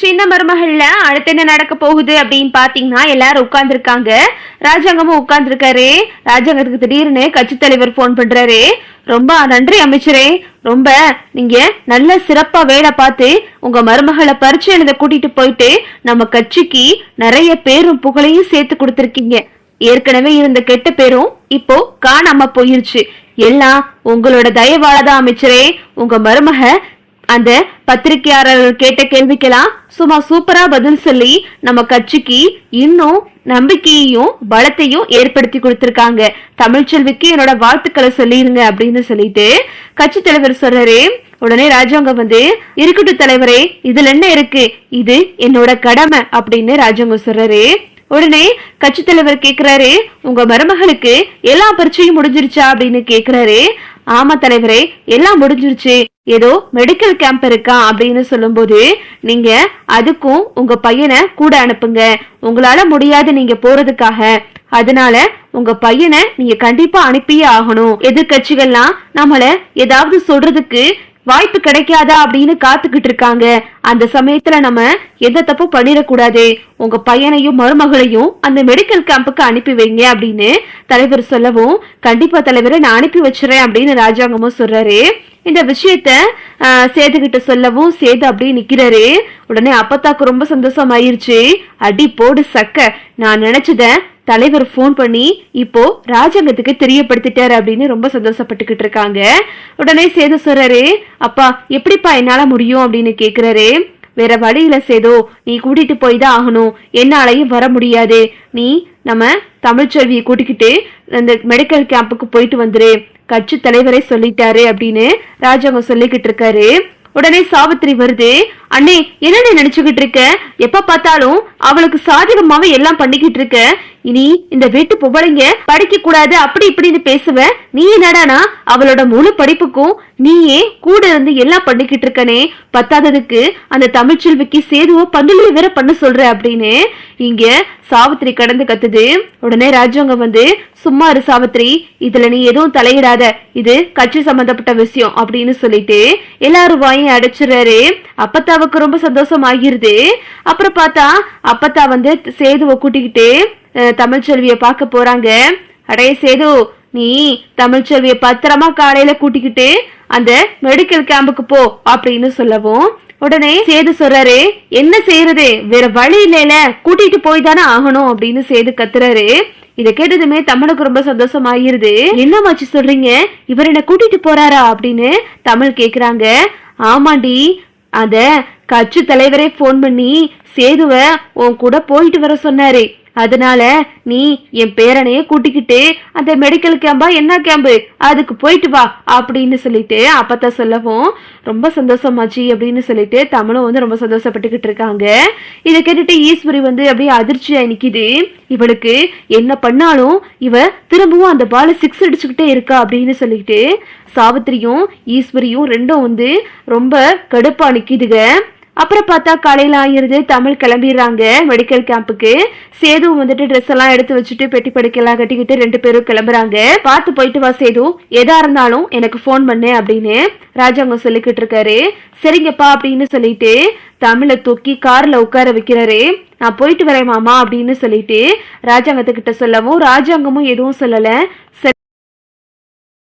சின்ன மருமகள்ல அடுத்து என்ன நடக்க போகுது அப்படின்னு பாத்தீங்கன்னா எல்லாரும் உட்கார்ந்துருக்காங்க. ராஜாங்கமும் உட்கார்ந்துருக்காரு. ராஜாங்கத்துக்கு திடீர்னு கட்சி தலைவர் ஃபோன் பண்றாரு. ரொம்ப நன்றி அமைச்சரே. ரொம்ப நீங்க நல்ல சிறப்பா வேலை பார்த்து உங்க மருமகளை பரிச்சை எழுத கூட்டிட்டு போயிட்டு நம்ம கட்சிக்கு நிறைய பேரும் புகழையும் சேர்த்து கொடுத்துருக்கீங்க. ஏற்கனவே இருந்த கெட்ட பேரும் இப்போ காணாம போயிருச்சு. எல்லாம் உங்களோட தயவாலதான் அமைச்சரே. உங்க மருமக அந்த பத்திரிகையாளர்கள் கேட்ட கேள்விக்கெல்லாம் சும்மா சூப்பரா பதில் சொல்லி நம்ம கட்சிக்கு இன்னும் நம்பிக்கையையும் பலத்தையும் ஏற்படுத்தி கொடுத்திருக்காங்க. தமிழ்ச்செல்விக்கு என்னோட வாழ்த்துக்களை சொல்லிருங்க அப்படின்னு சொல்லிட்டு கட்சி தலைவர் சொல்றாரு. உடனே ராஜாங்க வந்து இருக்கட்டும் தலைவரே இதுல என்ன இருக்கு? இது என்னோட கடமை அப்படின்னு ராஜாங்க சொல்றாரு. உடனே கட்சி தலைவர் கேக்குறாரு உங்க மருமகளுக்கு எல்லா பரீட்சையும் முடிஞ்சிருச்சா? அப்படின்னு கேக்குறாரு. ஆமா தலைவரே எல்லாம் முடிஞ்சிருச்சு. ஏதோ மெடிக்கல் கேம்ப் இருக்கா அப்படின்னு சொல்லும்போது நீங்க அதுக்கும் உங்க பையனை கூட அனுப்புங்க. உங்களால முடியாது நீங்க போறதுக்காக. அதனால உங்க பையனை நீங்க கண்டிப்பா அனுப்பியே ஆகணும். எதிர்கட்சிகள்லாம் நம்மள ஏதாவது சொல்றதுக்கு வாய்ப்பு கிடைக்காதா அப்படின்னு காத்துக்கிட்டு இருக்காங்க. அந்த சமயத்துல நம்ம எந்த தப்பும் பண்ணிடக்கூடாது. உங்க பையனையும் மருமகளையும் அந்த மெடிக்கல் கேம்புக்கு அனுப்பி வைங்க அப்படின்னு தலைவர் சொல்லவும் கண்டிப்பா தலைவரை நான் அனுப்பி வச்சிடறேன் அப்படின்னு ராஜாங்கமும் சொல்றாரு. இந்த விஷயத்த சேதுகிட்ட சொல்லவும் சேது அப்படியே நிக்கிறாரு. உடனே அப்பத்தாக்கு ரொம்ப சந்தோஷம் ஆயிருச்சு அடி போடு சக்க. நான் நினைச்சத தலைவர் ஃபோன் பண்ணி இப்போ ராஜாங்கத்துக்கு தெரியப்படுத்திட்டாரு அப்படின்னு ரொம்ப சந்தோஷப்பட்டுக்கிட்டு இருக்காங்க. உடனே சேது சொல்றாரு அப்பா எப்படிப்பா என்னால முடியும்? அப்படின்னு கேக்குறாரு. வேற வழியில சேதோ நீ கூட்டிட்டு போய் தான் ஆகணும். என்னாலையும் வர முடியாது. நீ நம்ம தமிழ்ச்செல்வியை கூட்டிக்கிட்டு அந்த மெடிக்கல் கேம்புக்கு போயிட்டு வந்துரு. கட்சி தலைவரே சொல்லிட்டாரு அப்படின்னு ராஜாங்க சொல்லிக்கிட்டு இருக்காரு. உடனே சாவித்திரி வருது. அண்ணே என்னடி நினைச்சுக்கிட்டு இருக்க? எப்ப பார்த்தாலும் அவளுக்கு சாதகமாவே எல்லாம் பண்ணிக்கிட்டு இருக்க? இனி இந்த வீட்டு பொம்பளைங்க படிக்க கூடாது அப்படி இப்படின்னு பேசுவ? நீ என்னடானா? அவளோட முழு படிப்புக்கும் நீயே கூட இருந்து எல்லாம் பண்ணிக்கிட்டு இருக்கனே. பத்தாததுக்கு அந்த தமிழ்ச்செல்விக்கு சேதுவோ பந்துலி வேற பண்ண சொல்ற அப்படின்னு. இங்க சாவித்திரி கடந்து கத்துது. உடனே ராஜாங்க வந்து சும்மா இரு சாவித்திரி இதுல நீ எதுவும் தலையிடாத. இது கட்சி சம்பந்தப்பட்ட விஷயம் அப்படின்னு சொல்லிட்டு எல்லாரும் வாயும் அடைச்சிடுறாரு. அப்பத்தாவுக்கு ரொம்ப சந்தோஷம் ஆகிருது அப்புறம் பார்த்தா அப்பத்தா வந்து சேதுவை கூட்டிக்கிட்டு தமிழ்ச்செல்விய பார்க்க போறாங்க. அடே சேது நீ தமிழ்ச்செல்விய பத்திரமா காலையில கூட்டிக்கிட்டு அந்த மெடிக்கல் கேம்புக்கு போ அப்படின்னு சொல்லவும் உடனே சேது சொல்றாரு என்ன செய்யறது? வேற வழி இல்லைல. கூட்டிட்டு போய் தானே ஆகணும் அப்படின்னு சேது கத்துறாரு. இதை கேட்டதுமே தமிழுக்கு ரொம்ப சந்தோஷம் ஆகிருது என்ன மாச்சு சொல்றீங்க? இவர் என்ன கூட்டிட்டு போறாரா? அப்படின்னு தமிழ் கேக்குறாங்க. ஆமாண்டி அத கட்சி தலைவரே ஃபோன் பண்ணி சேதுவ உன் கூட போயிட்டு வர சொன்னாரு. அதனால நீ என் பேரனையே கூட்டிக்கிட்டு அந்த மெடிக்கல் கேம்பா என்ன கேம்பு அதுக்கு போயிட்டு வா அப்படின்னு சொல்லிட்டு அப்பத்தா சொல்லவும் ரொம்ப சந்தோஷமாச்சு அப்படின்னு சொல்லிட்டு தமிழும் வந்து ரொம்ப சந்தோஷப்பட்டுக்கிட்டு இருக்காங்க. இதை கேட்டுட்டு ஈஸ்வரி வந்து அப்படியே அதிர்ச்சியா நிற்கிது இவளுக்கு என்ன பண்ணாலும் இவ திரும்பவும் அந்த பால சிக்ஸ் அடிச்சுக்கிட்டே இருக்கா அப்படின்னு சொல்லிட்டு சாவித்திரியும் ஈஸ்வரியும் ரெண்டும் வந்து ரொம்ப கடுப்பா நிக்குதுங்க. அப்புறம் பார்த்தா காலையில் ஆயிடுது தமிழ் கிளம்பிடுறாங்க மெடிக்கல் கேம்புக்கு சேது வந்துட்டு ட்ரெஸ் எல்லாம் எடுத்து வச்சுட்டு பெட்டி படுக்கையெல்லாம் கட்டிக்கிட்டு ரெண்டு பேரும் கிளம்புறாங்க. பார்த்து போயிட்டு வா சேது எதா இருந்தாலும் எனக்கு ஃபோன் பண்ணு அப்படின்னு ராஜாங்க சொல்லிக்கிட்டு இருக்காரு. சரிங்கப்பா அப்படின்னு சொல்லிட்டு தமிழை தூக்கி கார்ல உட்கார வைக்கிறாரு. நான் போயிட்டு வரேன் மாமா அப்படின்னு சொல்லிட்டு ராஜாங்கத்துக்கிட்ட சொல்லவும் ராஜாங்கமும் எதுவும் சொல்லல.